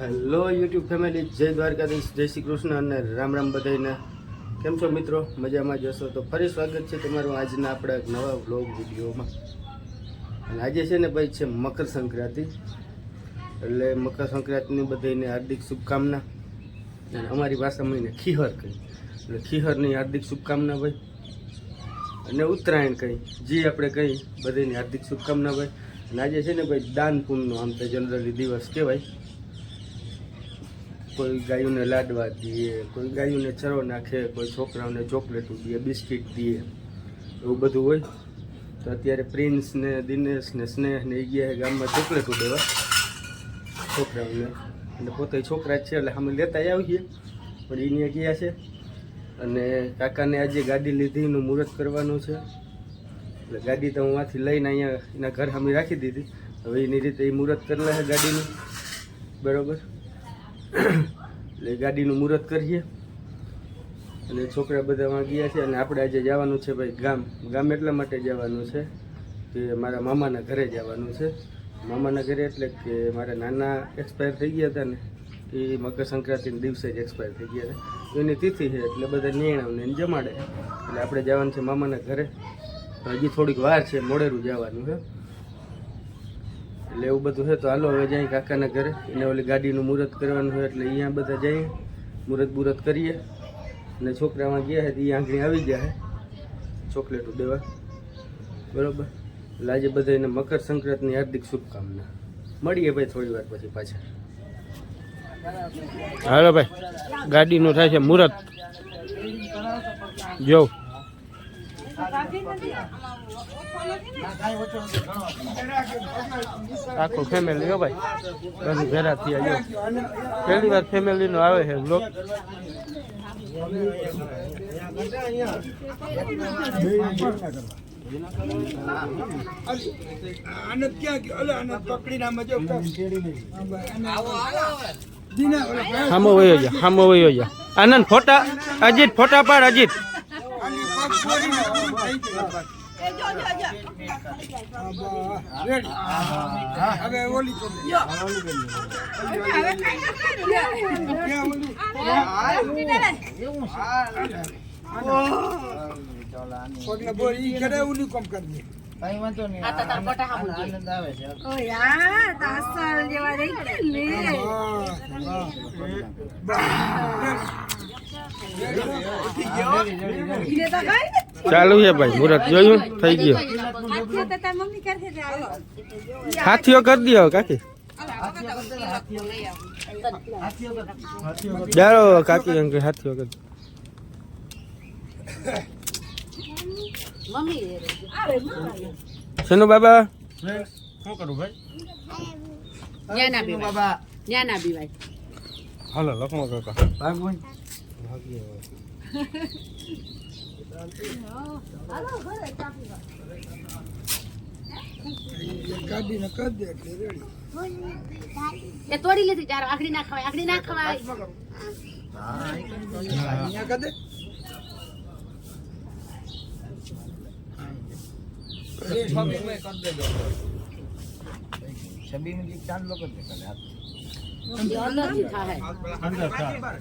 Hello YouTube family જય દ્વારકાધીશ જય શ્રી કૃષ્ણ અને રામ રામ બધાને કેમ છો મિત્રો? મજામાં જશો તો ફરી સ્વાગત છે તમારું આજના આપણા નવા વ્લોગ વિડીયોમાં. અને આજે છે ને ભાઈ છે મકર સંક્રાંતિ. એટલે મકર સંક્રાંતિની બધાને હાર્દિક શુભકામના. અને અમારી ભાષામાં એને ખીહર કહી. એટલે ખીહરની હાર્દિક શુભકામના ભાઈ. અને ઉત્તરાયણ કહી. જે આપણે કહી બધાની હાર્દિક શુભકામના ભાઈ. અને આજે છે ને ભાઈ દાન પુણ્યનો આમ તો જનરલી દિવસ કહેવાય. કોઈ ગાયોને લાડવા દઈએ, કોઈ ગાયોને ચરો નાખે, કોઈ છોકરાઓને ચોકલેટો દઈએ, બિસ્કિટ દઈએ, એવું બધું હોય. તો અત્યારે પ્રિન્સ ને દિનેશ ને સ્નેહ ને એ ગયા ગામમાં ચોકલેટો દેવા છોકરાઓને. અને પોતે છોકરા છે, એટલે અમે લેતા આવીએ. પણ એને ગયા છે. અને કાકાને આજે ગાડી લીધી એનું મુહૂર્ત કરવાનું છે. એટલે ગાડી તો હું આથી લઈને અહીંયા એના ઘર સામે રાખી દીધી. હવે એની રીતે એ મુહૂર્ત કરેલા છે ગાડીનું. બરાબર? એટલે ગાડીનું મુહૂર્ત કરીએ. અને છોકરા બધા વાં ગયા છે અને આપણે આજે જવાનું છે ભાઈ ગામ. ગામ એટલા માટે જવાનું છે કે મારા મામાના ઘરે જવાનું છે. મામાના ઘરે એટલે કે મારા નાના એક્સપાયર થઈ ગયા હતા ને, એ મકર સંક્રાંતિના દિવસે જ એક્સપાયર થઈ ગયા હતા. એની તિથિ છે એટલે બધા નિર્ણયને જમાડે. એટલે આપણે જવાનું છે મામાના ઘરે. હજી થોડીક વાર છે, મોડેરું જવાનું છે. એટલે એવું બધું છે તો હાલો, હવે જઈએ કાકાના ઘરે. એને ઓલી ગાડીનું મુહૂર્ત કરવાનું હોય એટલે અહીંયા બધા જઈએ. મુહૂર્ત બુરત કરીએ. અને છોકરામાં ગયા છે એ આંગળી આવી ગયા છે. ચોકલેટો દેવા. બરોબર? એટલે આજે બધાને મકર સંક્રાંતિની હાર્દિક શુભકામના. મળીએ ભાઈ થોડી વાર પછી પાછા. હાલો ભાઈ, ગાડીનું થાય છે મુહૂર્ત જોઉં આખું ફેમિલી હો ભાઈ. બધું ભેરા થયા ગયો પહેલી વાર ફેમિલી નો આવે છે બ્લોક આનંદ ક્યાં આનંદ પકડીને આમાં જો હામો વયો જા હામો વયો જા આનંદ ફોટા અજીત ફોટા પાડ અજીત. આની પગ ફોડીને પૂરું થઈ ગયું. રેડી હવે ઓલી તો ક્યાં ચાલુ છે ભાઈ મુરત જોયું? થઈ ગયો. હાથીઓ કરી દો કાકી. ચાલો કાકી એમ કે હાથીઓ કરી દો. શેનું બાબા? શું કરું ભાઈ. ન્યા ના પીવાય ન્યા ના ભાઈ. હાલો લખમો કાકા. ગાડીને કરી દે એટલે રેડી. એ તોડી લીધી ચાર આખડી ના ખવાય આખડી ના ખવાય. કરી દે. એ અંદરથી થાય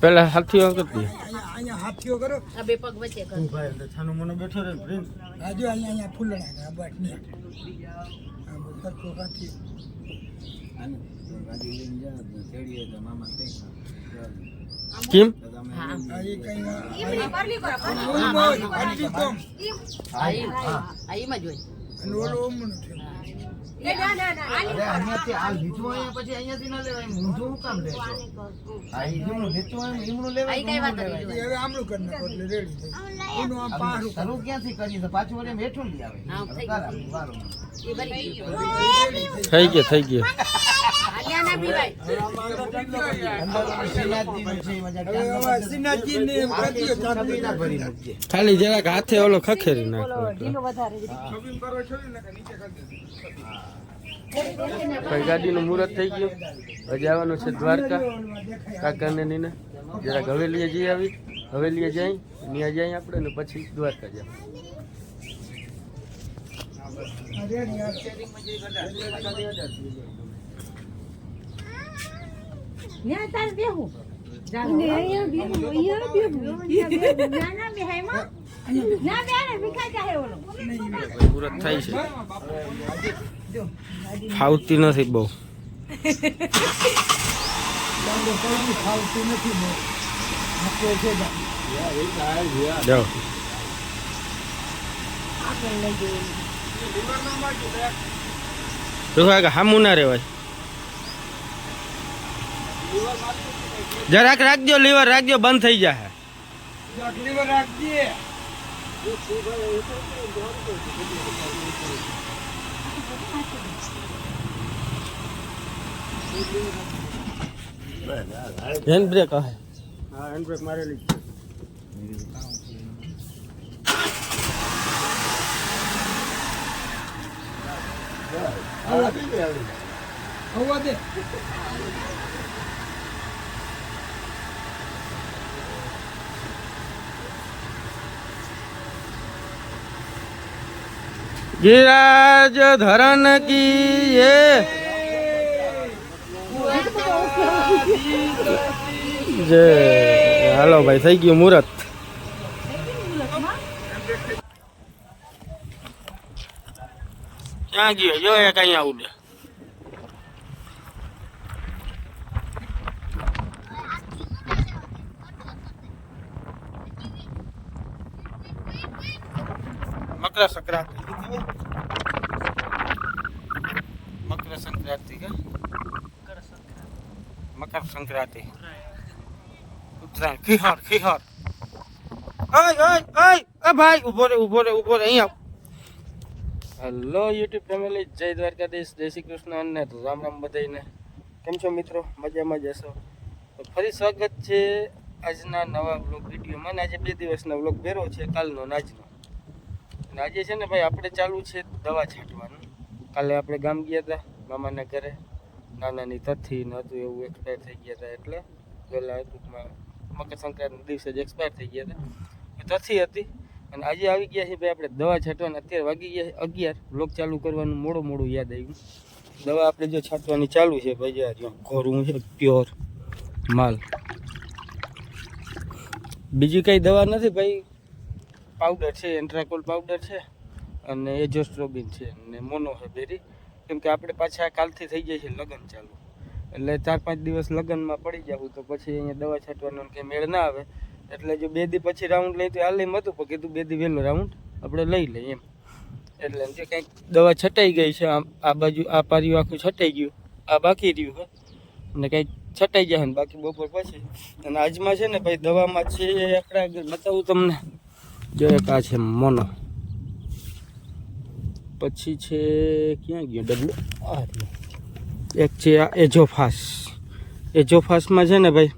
પેલા હાથીઓ કરતી. અહીંયા હાથીઓ કરો આ બે પગ વચ્ચે કર. છાનો મને બેઠો રે પ્રિન્સ રાજુ અહીંયા અહીંયા ફૂલણા આ બસ ને આ બસ સરખો હાથી કેમ હા આ એ કઈ ઓલું બોલ, હાથી કોમ. આ ઈ- આ ઈમાં જ હોય. અને ઓલું ઓમનું છે થઈ ગયું. થઈ ગયો. ના પીવાય. ખાલી જરાક હાથે ઓલો ખખેરી નાખો. ભાઈ ગાડીનું મુહૂર્ત થઈ ગયું. હજી આવવાનું છે દ્વારકા. કાકાને નીને. જરાક હવેલીએ જઈ આવી. હવેલીએ જઈ ત્યાં જઈ આપણે ને પછી દ્વારકા જાય. ત્યાં તારે બેહું. અને અહીંયા બેહું, અહીંયા બેહું. ના, ના, બેહાય ના, બેહાય, ભીખાઈ જાય ઓલો. મુહૂર્ત થાય છે. ફાવતી નથી બહુ. હામું ના રેવાય. જરાક રાખજો લીવર રાખજો બંધ થઈ જાય લીવર રાખજે હેન્ડ બ્રેક હે હા હેન્ડ બ્રેક મારેલી છે. ગિરાજ ધરણ કી એ જે, હાલો ભાઈ, થઈ ગયું મુહૂર્ત. ક્યાં ગયો? જો એ કઈ આવું મકર સંક્રાંતિ. મકર સંક્રાંતિ મકર સંક્રાંતિ. ઉત્તરાયણ. ખીહર ખીહર. ભાઈ, ઊભો રે ઊભો રે ઊભો રે, અહીંયા હેલો યુટ્યુબ ફેમિલી જય દ્વારકાધીશ, જય શ્રી કૃષ્ણ અને રામ રામ બધાને કેમ છો મિત્રો? મજામાં જ હશો? તો ફરી સ્વાગત છે આજના નવા બ્લોગ વિડીયોમાં. અને આજે બે દિવસના બ્લોગ ભેરો છે, કાલનો આજનો. અને આજે છે ને ભાઈ આપણે ચાલુ છે દવા છાંટવાનું. કાલે આપણે ગામ ગયા હતા મામાના ઘરે. નાનાની તથી ને હતું એવું એક્સપાયર થઈ ગયા હતા એટલે પહેલાં ટૂંકમાં મકર સંક્રાંતિના દિવસે જ એક્સપાયર થઈ ગયા હતા તથી હતી. અને આજે આવી ગયા છે ભાઈ આપણે દવા છાંટવાની. અત્યારે વાગી ગયા અગિયાર. બ્લોક ચાલુ કરવાનું મોડું મોડું યાદ આવ્યું. દવા આપણે જો છાંટવાની ચાલુ છે ભાઈ જો ઘોરું છે, પ્યોર માલ. બીજી કઈ દવા નથી ભાઈ? પાવડર છે એન્ટ્રાકોલ પાવડર છે અને એજોસ્ટ્રોબિન છે અને મોનો છે બેરી કેમ કે આપણે પાછા કાલથી થઈ જાય છે લગ્ન ચાલુ. એટલે ચાર પાંચ દિવસ લગ્નમાં પડી જવું તો પછી અહીંયા દવા છાંટવાનો કંઈ મેળ ના આવે. એટલે જો બે દી પછી રાઉન્ડ લઈ તો હાલ એમ હતું, પણ કીધું બે દી વહેલો રાઉન્ડ આપણે લઈ લઈએ એમ. એટલે જે કંઈક દવા છટાઈ ગઈ છે, આમ આ બાજુ આ પાર્યું આખું છટાઈ ગયું, આ બાકી રહ્યું હોય અને કંઈક છટાઈ જાય ને બાકી બપોર પછી. અને આજમાં છે ને ભાઈ દવામાં છે આપણે આગળ બતાવું તમને. જો એક આ છે મોનો. પછી છે, ક્યાં ગયો? ડબલું. એક છે આ એજોફાસ એજોફાસમાં છે ને ભાઈ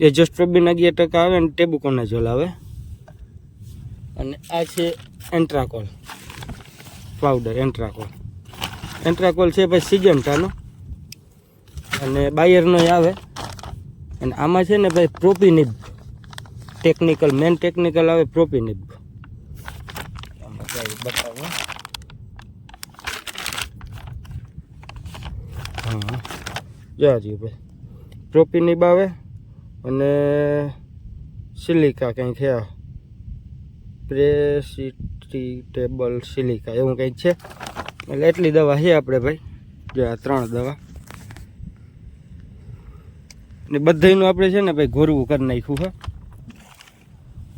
એજોસ્ટ્રોબિન અગિયાર ટકા આવે ને ટેબુકોનાઝોલ આવે. અને આ છે એન્ટ્રાકોલ. Powder, Antracol. એન્ટ્રાકોલ છે ભાઈ સિજન્ટાનો. અને બાયરનો આવે. અને આમાં છે ને ભાઈ પ્રોપિનિબ. ટેકનિકલ મેન ટેકનિકલ આવે પ્રોપિનિબ આમાં જાય બતાવો હા જોજો ભાઈ. પ્રોપીની બાવે અને સિલિકા કંઈક છે પ્રેસિટેબલ સિલિકા, એવું કંઈક છે? એટલે એટલી દવા છે આપણે ભાઈ. જો આ ત્રણ દવા. ને બધાયનું આપણે છે ને ભાઈ ઘોરવું કરી નાખ્યું હા.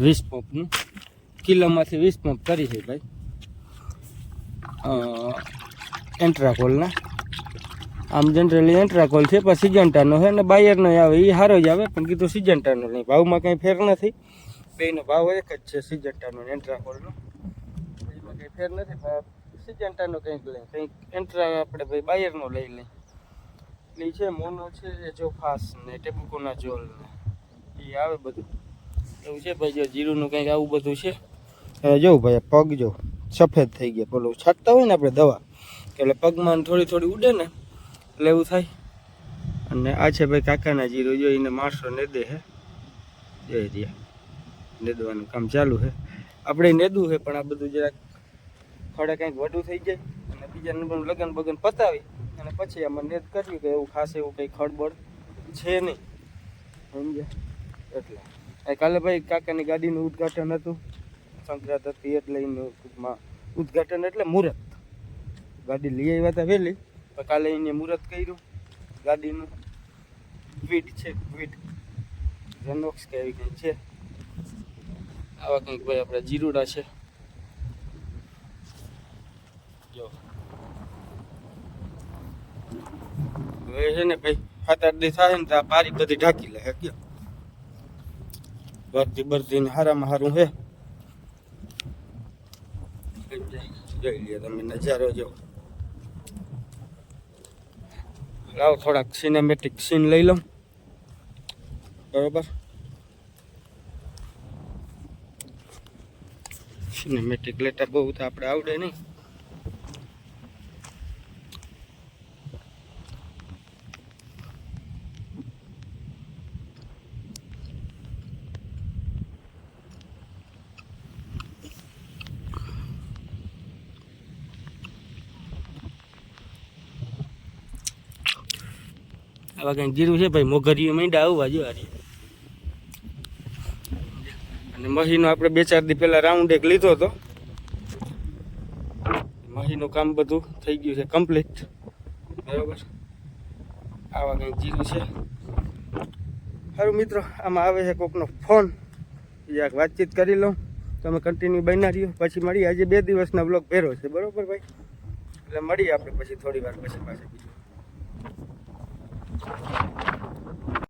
વીસ પંપનું કિલોમાંથી વીસ પંપ કરી છે ભાઈ. એન્ટ્રાકોલના આમ જનરલી એન્ટ્રાકોલ છે પણ સિજન્ટાનો છે ને બાયરનો આવે એ સારો જ આવે, પણ કીધું સિજન્ટાનો નહીં. ભાવમાં કંઈ ફેર નથી. બેનો ભાવ એક જ છે સિજન્ટાનો ને એન્ટ્રાકોલનો એમાં કંઈ ફેર નથી સિજન્ટાનો કંઈક લઈ, કંઈક એન્ટ્રા આપણે ભાઈ બાયરનો લઈ લઈ. એટલે છે, મોનો છે, એ જો ફાસ ને ટેબુકોના જોલ ને. એ આવે બધું. એવું છે ભાઈ, જો જીરુંનું કંઈક આવું બધું છે. હવે જોઉં ભાઈ પગ જો સફેદ થઈ ગયા, પેલું છાંટતા હોય ને આપણે દવા એટલે પગમાં થોડી થોડી ઉડે ને એવું થાય. અને આ છે ભાઈ કાકાના જીરું, જો એને માણસો નેદે હે. જોઈ રહ્યા નેદવાનું કામ ચાલુ છે આપણે નેદવું છે પણ આ બધું જરાક ખડે કંઈક વધુ થઈ જાય. અને બીજા નંબરનું લગન બગન પતાવી. અને પછી આમાં નેદ કરવી કે એવું ખાસ એવું કંઈ ખડબડ છે નહીં. સમજ્યા? એટલે. કાલે ભાઈ કાકાની ગાડીનું ઉદ્ઘાટન હતું. સંક્રાંત હતી એટલે એનું ટૂંકમાં ઉદ્ઘાટન એટલે મુહૂર્ત. ગાડી લઈ આવ્યા હતા વહેલી. પણ કાલે એને મુહૂર્ત કર્યું. ગાડીનું ક્વિડ છે ક્વિડ જેનોક્સ કે એવી કંઈક છે. આવા કંઈક ભાઈ આપણે જીરુડા છે. જો. હવે છે ને ભાઈ, સાત આઠ થાય ને તો આ પારી બધી ઢાંકી લે કયો? ભરતી બરતી ને હારામાં હારું હે. જોઈ લઈએ તમે નજારો, જો. લાવો થોડાક સિનેમેટિક સીન લઈ લઉં. બરોબર? સિનેમેટિક લેતા બહુ તો આપણે આવડે નહીં. આવા કંઈક જીરું છે ભાઈ? મોઘરીઓ માંડ્યા આવવા જો આજે અને મહીનો આપણે બે ચાર દી પહેલા રાઉન્ડ એક લીધો હતો. મહીનું કામ બધું થઈ ગયું છે કમ્પ્લીટ બરાબર? આવા કંઈક જીરું છે? સારું મિત્રો, આમાં આવે છે કોકનો ફોન જરાક વાતચીત કરી લઉં. તમે કન્ટિન્યુ બન્યા રહ્યો પછી મળીએ. આજે બે દિવસના બ્લોગ પહેરો છે. બરોબર ભાઈ? એટલે મળીએ આપણે પછી થોડી વાર પછી પાછા Thank you.